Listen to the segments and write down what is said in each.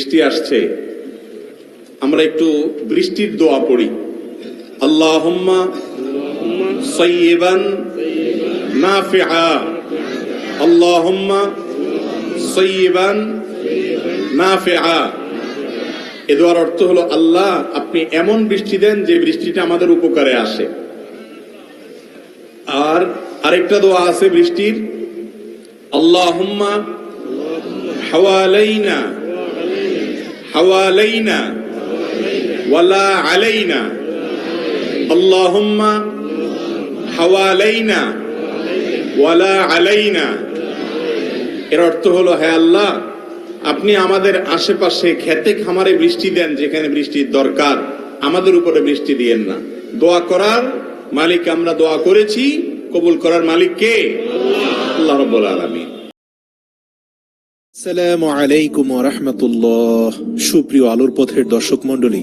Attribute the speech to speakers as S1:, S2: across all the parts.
S1: বৃষ্টি আসছে। আমরা একটু বৃষ্টির দোয়া পড়ি। আল্লাহুম্মা সাইয়্যিবান নাফিআ। আল্লাহুম্মা সাইয়্যিবান নাফিআ। এ দোয়ার অর্থ হলো, আল্লাহ, আপনি এমন বৃষ্টি দেন যে বৃষ্টিটা আমাদের উপকারে আসে। আর আরেকটা দোয়া আছে বৃষ্টির। আল্লাহুম্মা হাওয়ালাইনা হাওয়ালাইনা, ওয়ালা আলাইনা, আল্লাহুম্মা হাওয়ালাইনা, ওয়ালা আলাইনা। এর অর্থ হলো হ্যাঁ আল্লাহ, আপনি আমাদের আশেপাশে খেতে খামারে বৃষ্টি দেন যেখানে বৃষ্টির দরকার, আমাদের উপরে বৃষ্টি দিয়েন না। দোয়া করার মালিক আমরা দোয়া করেছি, কবুল করার মালিক কে? আল্লাহ রব্বুল আলামিন।
S2: আলাইকুম রহমতুল্লাহ। সুপ্রিয় আলোর পথের দর্শক মন্ডলী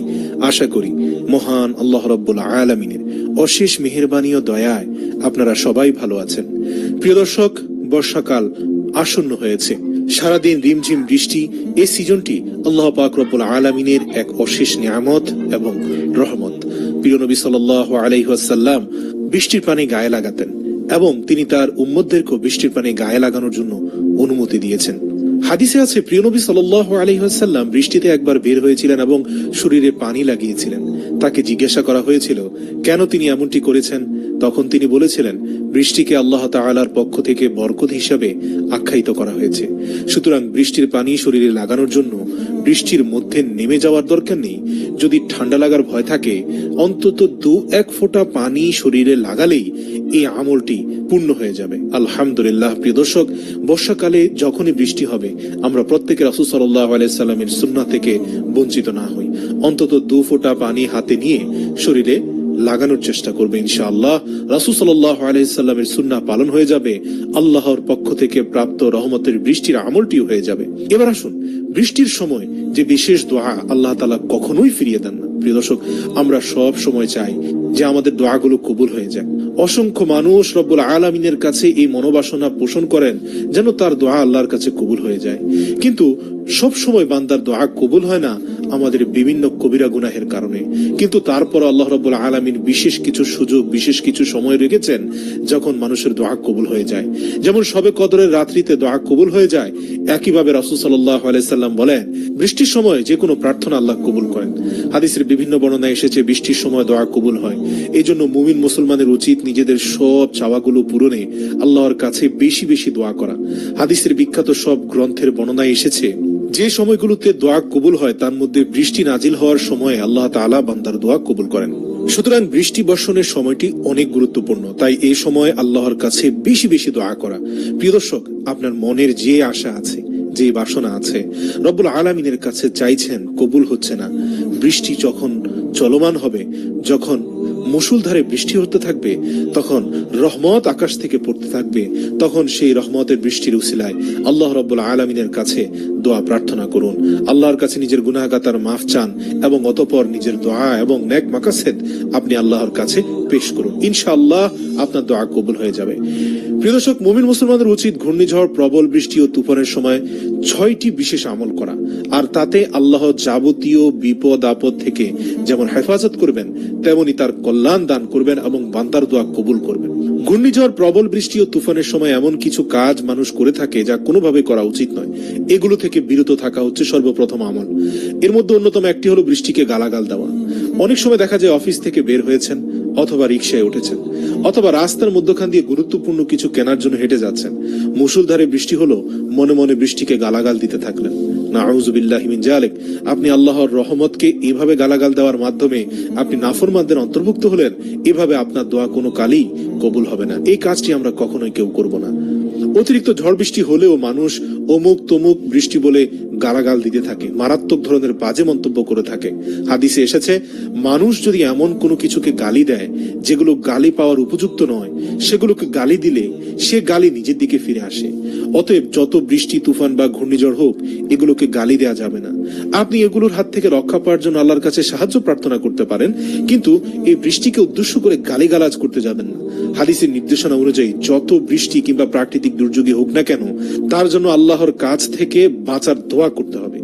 S2: আশা করি মহান আল্লাহ রব্বুল আলমিনের অশেষ মেহেরবানি ও দয়ায় আপনারা সবাই ভালো আছেন। প্রিয় দর্শক, বর্ষাকাল আসন্ন হয়েছে। সারাদিন রিমঝিম বৃষ্টি এই সিজনটি আল্লাহ পাক রব্বুল আলমিনের এক অশেষ নিয়ামত এবং রহমত। প্রিয় নবী সাল আলাইহাসাল্লাম বৃষ্টির পানি গায়ে লাগাতেন এবং তিনি তার উম্মদদেরকেও বৃষ্টির পানি গায়ে লাগানোর জন্য অনুমতি দিয়েছেন। হাদিসে আছে প্রিয়নবী সাল আলহিহাসাল্লাম বৃষ্টিতে একবার বের হয়েছিলেন এবং শরীরে পানি লাগিয়েছিলেন। তাকে জিজ্ঞাসা করা হয়েছিল, কেন তিনি এমনটি করেছেন? তখন তিনি বলেছিলেন, বৃষ্টিকে আল্লাহ তালার পক্ষ থেকে বরকত হিসাবে আখ্যায়িত করা হয়েছে। সুতরাং বৃষ্টির পানি শরীরে লাগানোর জন্য বৃষ্টির মধ্যে নেমে যাওয়ার দরকার নেই। যদি ঠান্ডা লাগার ভয় থাকে, অন্তত দু এক ফোঁটা পানি শরীরে লাগালেই এই আমলটি পূর্ণ হয়ে যাবে। আলহামদুলিল্লাহ, প্রিয় দর্শক, বর্ষাকালে যখনই বৃষ্টি হবে, আমরা প্রত্যেকে রাসুল সাল্লাহ আলাইসাল্লামের সুন্না থেকে বঞ্চিত না হই। অন্তত দু ফোঁটা পানি হাতে নিয়ে শরীরে লাগানোর চেষ্টা করবে ইনশাআল্লাহ। রাসুল সাল্লাহ আলাইসাল্লামের সুন্না পালন হয়ে যাবে। আল্লাহর পক্ষ থেকে প্রাপ্ত রহমতের বৃষ্টির আমলটিও হয়ে যাবে। এবার আসুন, বৃষ্টির সময় যে বিশেষ দোয়া আল্লাহ তালা কখনোই ফিরিয়ে দেন না। প্রিয় দর্শক, আমরা সব সময় চাই যে আমাদের দোয়াগুলো কবুল হয়ে যায় অসংখ্য মানুষ রব্বুল আলমিনের কাছে এই মনোবাসনা পোষণ করেন যেন তার দোয়া আল্লাহর কাছে কবুল হয়ে যায়। কিন্তু সব সময় বান্দার দোয়া কবুল হয় না আমাদের বিভিন্ন কবিরা গুনাহের কারণে। কিন্তু তারপর আল্লাহ রব্বুল আলমিন বিশেষ কিছু সুযোগ, বিশেষ কিছু সময় রেখেছেন যখন মানুষের দোয়া কবুল হয়ে যায়। যেমন সবে কদরের রাত্রিতে দোয়া কবুল হয়ে যায়, একইভাবে রাসুল সাল্লাহ আলাইসাল্লাম বলেন, বৃষ্টির সময় যে কোনো প্রার্থনা আল্লাহ কবুল করেন। হাদিসের বিভিন্ন বর্ণনা এসেছে, বৃষ্টির সময় দোয়া কবুল হয়। এই জন্য মুমিন মুসলমানের উচিত নিজেদের সব চাওয়াগুলো পূরণে আল্লাহর কাছে বেশি বেশি দোয়া করা। হাদিসের বিখ্যাত সব গ্রন্থের বর্ণনায় এসেছে যে সময়গুলোতে দোয়া কবুল হয়, তার মধ্যে বৃষ্টি নাজিল হওয়ার সময় আল্লাহ তাআলা বান্দার দোয়া কবুল করেন। সুতরাং বৃষ্টি বর্ষণের সময়টি অনেক গুরুত্বপূর্ণ। তাই এই সময় আল্লাহর কাছে বেশি বেশি দোয়া করা। প্রিয় দর্শক, আপনার মনের যে আশা আছে, যে বাসনা আছে, রব্বুল আলমিনের কাছে চাইছেন কবুল হচ্ছে না। বৃষ্টি যখন চলমান হবে, যখন মুসুলধারে বৃষ্টি হতে থাকবে, তখন রহমত আকাশ থেকে পড়তে থাকবে, তখন সেই রহমতের বৃষ্টির উসিলায় আল্লাহ রব্বুল আলমিনের কাছে দোয়া প্রার্থনা করুন। আল্লাহর কাছে নিজের গুনাহগাতার মাফ চান এবং অতপর নিজের দোয়া এবং নেক মাকাসেদ আপনি আল্লাহর কাছে পেশ করুন। ইনশাআল্লাহ আপনার দোয়া কবুল হয়ে যাবে। প্রিয় দর্শক, মুমিন মুসলমানদের উচিত ঘূর্ণিঝড়, প্রবল বৃষ্টি ও তুফানের সময় ছয়টি বিশেষ আমল করা। আর তাতে আল্লাহ যাবতীয় বিপদ, আপদ থেকে যেমন হেফাজত করবেন, তেমনি তার কল্যাণ দান করবেন এবং বান্দার দোয়া কবুল করবেন। ঘূর্ণিঝড়, প্রবল বৃষ্টি ও তুফানের সময় এমন কিছু কাজ মানুষ করে থাকে যা কোনোভাবে করা উচিত নয়। এগুলো থেকে বিরত থাকা হচ্ছে সর্বপ্রথম আমল। এর মধ্যে অন্যতম একটি হলো বৃষ্টিকে গালাগাল দেওয়া। অনেক সময় দেখা যায় অফিস থেকে বের হয়েছেন অথবা রিক্সায় উঠেছেন, অথবা রাস্তার মধ্যখান দিয়ে গুরুত্বপূর্ণ কিছু কেনার জন্য হেঁটে যাচ্ছেন। মুসুলধারে বৃষ্টি হলো, মনে মনে বৃষ্টিকে গালাগাল দিতে থাকলেন। আপনি আল্লাহর রহমতকে এভাবে গালাগাল দেওয়ার মাধ্যমে আপনি নাফরমানদের অন্তর্ভুক্ত হলেন, এভাবে আপনার দোয়া কোনো কালই কবুল হবে না। এই কাজটি আমরা কখনোই কেউ করব না। অতিরিক্ত ঝড় বৃষ্টি হলেও মানুষ অমুক তমুক বৃষ্টি বলে গালাগাল দিতে থাকে, মারাত্মক ধরনের বাজে মন্তব্য করে থাকে। হাদিসে এসেছে, মানুষ যদি এমন কোনো কিছুকে গালি দেয়, যেগুলো গালি পাওয়ার উপযুক্ত নয়, সেগুলোকে গালি দিলে সে গালি নিজের দিকে ফিরে আসে। অতএব যত বৃষ্টি, তুফান বা ঘূর্ণিঝড় হোক, এগুলোকে গালি দেওয়া যাবে না। আপনি এগুলোর হাত থেকে রক্ষা পাওয়ার জন্য আল্লাহর কাছে সাহায্য প্রার্থনা করতে পারেন, কিন্তু এই বৃষ্টিকে উদ্দেশ্য করে গালিগালাজ করতে যাবেন না। হাদিসের নির্দেশনা অনুযায়ী যত বৃষ্টি কিংবা প্রাকৃতিক দুর্যোগে হোক না কেন, তার জন্য আল্লাহর কাছ থেকে বাঁচার দোয়া করতে হবে।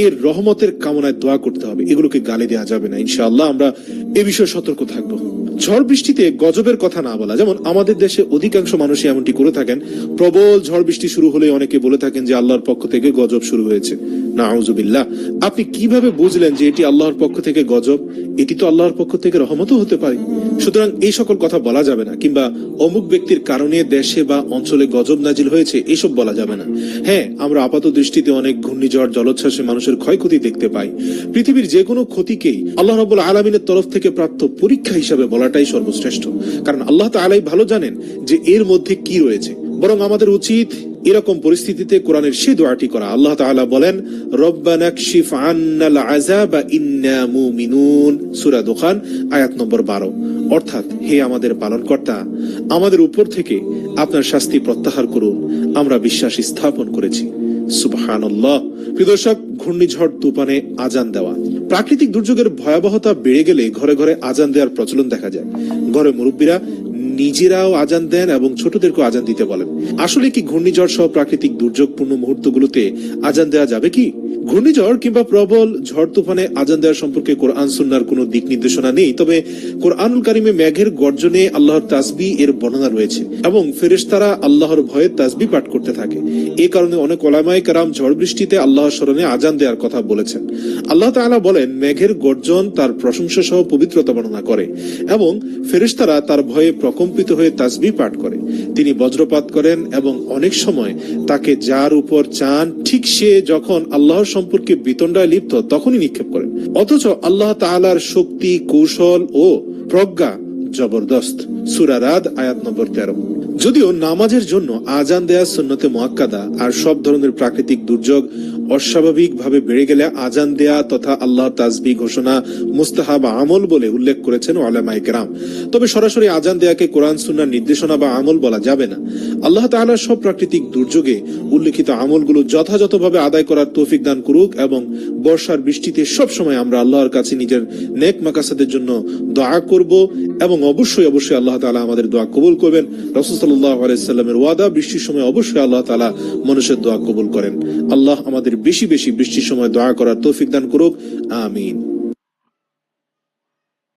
S2: এর রহমতের কামনায় দোয়া করতে হবে। এগুলোকে গালি দেওয়া যাবে না, ইনশাআল্লাহ। আমরা এ বিষয়ে সতর্ক থাকব। ঝড় বৃষ্টিতে গজবের কথা না বলা। যেমন আমাদের দেশে অধিকাংশ মানুষই এমনটি করে থাকেন। প্রবল ঝড় বৃষ্টি শুরু হলে অনেকে বলে থাকেন যে আল্লাহর পক্ষ থেকে গজব শুরু হয়েছে। না আউজুবিল্লাহ আপনি কীভাবে বুঝলেন যে এটি আল্লাহর পক্ষ থেকে গজব? এটি তো আল্লাহর পক্ষ থেকে রহমতও হতে পারে। সুতরাং এই সকল কথা বলা যাবে না, কিংবা অমুক ব্যক্তির কারণে দেশে বা অঞ্চলে গজব নাজিল হয়েছে, এসব বলা যাবে না। হ্যাঁ আমরা আপাত দৃষ্টিতে অনেক ঘূর্ণিঝড়, জলোচ্ছ্বাসে মানুষের ক্ষয়ক্ষতি দেখতে পাই। পৃথিবীর যে কোনো ক্ষতিকেই আল্লাহ রবুল আলমিনের তরফ থেকে প্রাপ্ত পরীক্ষা হিসাবে বলাটাই সর্বশ্রেষ্ঠ। কারণ আল্লাহ তালাই ভালো জানেন যে এর মধ্যে কি রয়েছে। বরং আমাদের উচিত এরকম পরিস্থিতিতে কোরআনের সে দোয়াটি করা। আল্লাহ তাআলা বলেন, রব্বানা কশিফ আন্নাল ইন্না মুমিনুন। সূরা আয়াত নম্বর 12 অর্থাৎ, হে আমাদের পালনকর্তা, আমাদের উপর থেকে আপনার শাস্তি প্রত্যাহার করুন। আমরা বিশ্বাস স্থাপন করেছি। সুবহানাল্লাহ। প্রিয় ঘূর্ণিঝড় তুফানে আজান দেওয়া। প্রাকৃতিক দুর্যোগের ভয়াবহতা বেড়ে গেলে ঘরে ঘরে আজান দেওয়ার প্রচলন দেখা যায়। ঘরে মুরব্বীরা নিজেরাও আজান দেন এবং ছোটদেরকেও আজান দিতে বলেন। আসলে কি ঘূর্ণিঝড় সহ প্রাকৃতিক দুর্যোগপূর্ণ মুহূর্তগুলোতে আজান দেওয়া যাবে কি? ঘূর্ণিঝড় কিংবা প্রবল ঝড় তুফানে আজান দেওয়ার সম্পর্কে কোরআন, সুন্নার কোনো দিক নির্দেশনা নেই, তবে কোরআনুল কারিমে মেঘের গর্জনে আল্লাহর তাসবি এর বর্ণনা রয়েছে এবং ফেরেশতারা আল্লাহর ভয়ে তাসবি পাঠ করতে থাকে। এ কারণে অনেক ওলামায়ে কারাম ঝড় বৃষ্টিতে আল্লাহর স্মরণে আজান দেওয়ার কথা বলেছেন। আল্লাহ তাআলা বলেন, মেঘের গর্জন তার প্রশংসা সহ পবিত্রতা বর্ণনা করে এবং ফেরেশতারা তার ভয়ে প্রকম্পিত হয়ে তাসবি পাঠ করে। তিনি বজ্রপাত করেন এবং অনেক সময় তাকে যার উপর চান, ঠিক সে যখন আল্লাহর সম্পর্কে বিতণ্ডায় লিপ্ত, তখনই নিক্ষেপ করেন। অথচ আল্লাহ তাআলার শক্তি, কৌশল ও প্রজ্ঞা জবরদস্ত। সুরারাদ আয়াত নম্বর তেরো। যদিও নামাজের জন্য আজান দেয়া সুন্নতে মোয়াক্কাদা আর সব ধরনের প্রাকৃতিক দুর্যোগ অস্বাভাবিক ভাবে বেড়ে গেলে আজান দেয়া তথা আল্লাহ তাজবি ঘোষণা, মুস্তাহাব আমল বলে উল্লেখ করেছেন ওয়ালামাই কেরাম। তবে সরাসরি আজান দেয়াকে কোরআন, সুন্নার নির্দেশনা বা আমল বলা যাবে না। আল্লাহ তাআলা সব প্রাকৃতিক দুর্যোগে উল্লেখিত আমলগুলো যথাযথভাবে আদায় করার তৌফিক দান করুক এবং বর্ষার বৃষ্টিতে সব সময় আমরা আল্লাহর কাছে নিজের নেক মাকাসাদের জন্য দোয়া করব এবং অবশ্যই অবশ্যই আল্লাহ তাআলা আমাদের দোয়া কবুল করবেন। রাসূল সাল্লাল্লাহু আলাইহি ওয়াদা, বৃষ্টির সময় অবশ্যই আল্লাহ তাআলা মানুষের দোয়া কবুল করেন। আল্লাহ আমাদের বেশি বেশি বৃষ্টির সময় দয়া করার তৌফিক দান করুক। আমিন।